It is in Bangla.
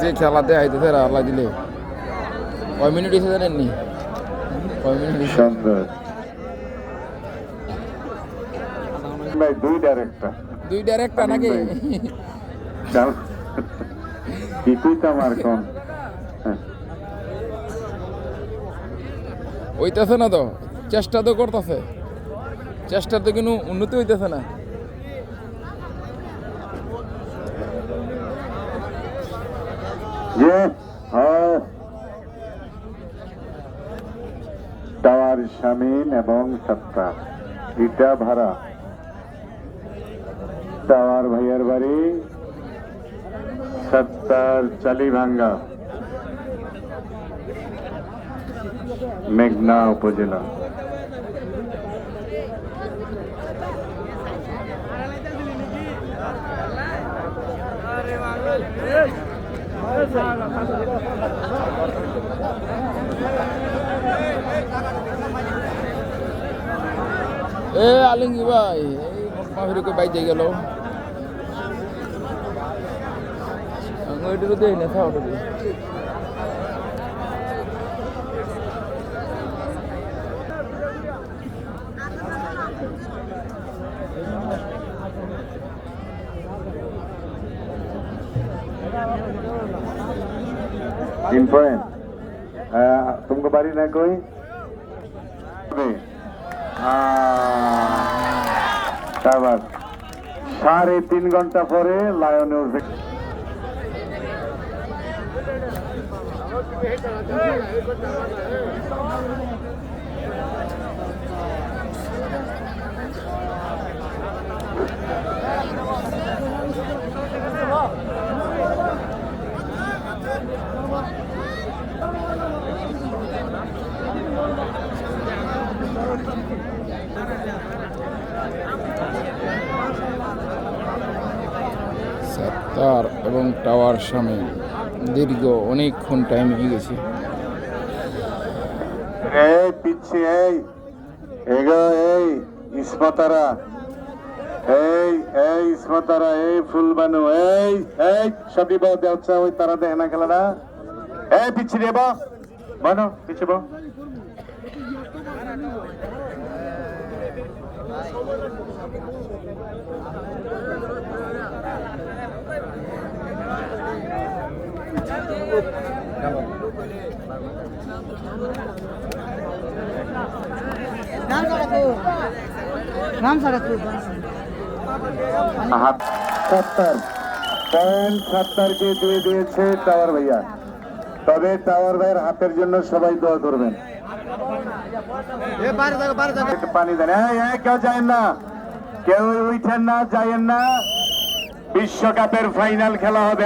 যে খেলা দেখাইতেছে আল্লাহ দিলে। কয় মিনিট এসে জানেননি? কয় মিনিট? দুই ডাইরেক্টর দুই ডাইরেক্টটা নাকি? কি আর কোন? হইতেছে না তো। চেষ্টা তো করতেছে। চেষ্টা তো কিন্তু উন্নতি হইতেছে না। টাওয়ার শামিন এবং সত্তা ইটা ভাড়া টাওয়ার ভাইয়ার বাড়ি সত্তার চালিভাঙ্গা মেঘনা উপজেলা এ আলিঙ্গি ভাই এই মাফির কই বাইতে গেল আমি ওইটুকু দেই না খাওয়াটা দিই तीन इम्पोर्टेंट तुमको बारी ना कोई शाबाश सारे तीन घंटा पर लायन उठे Thank you. সাত্তার এবং টাওয়ার সামনে দীর্ঘ অনেকক্ষণ টাইম হয়ে গেছে। এই পিচ্ছি, এই, এগো, এই ইসমতারা এই এই ইসমতারা এই ফুলবানু এই এই সবই বাদ দেওয়া ওই তারা দেখে না খেলা না। এই পিচ্ছি রে বা বানো, পিচ্ছি বা সত্তর। পয়েন্ট সত্তরকে দিয়ে দিয়েছে টাওয়ার ভাইয়া। তবে টাওয়ার ভাইয়ের হাতের জন্য সবাই দোয়া করবেন। একটু পানি দেন। কেউ যায় না। কেউ উঠেন না যাইয়েন না। বিশ্বকাপের ফাইনাল খেলা হবে।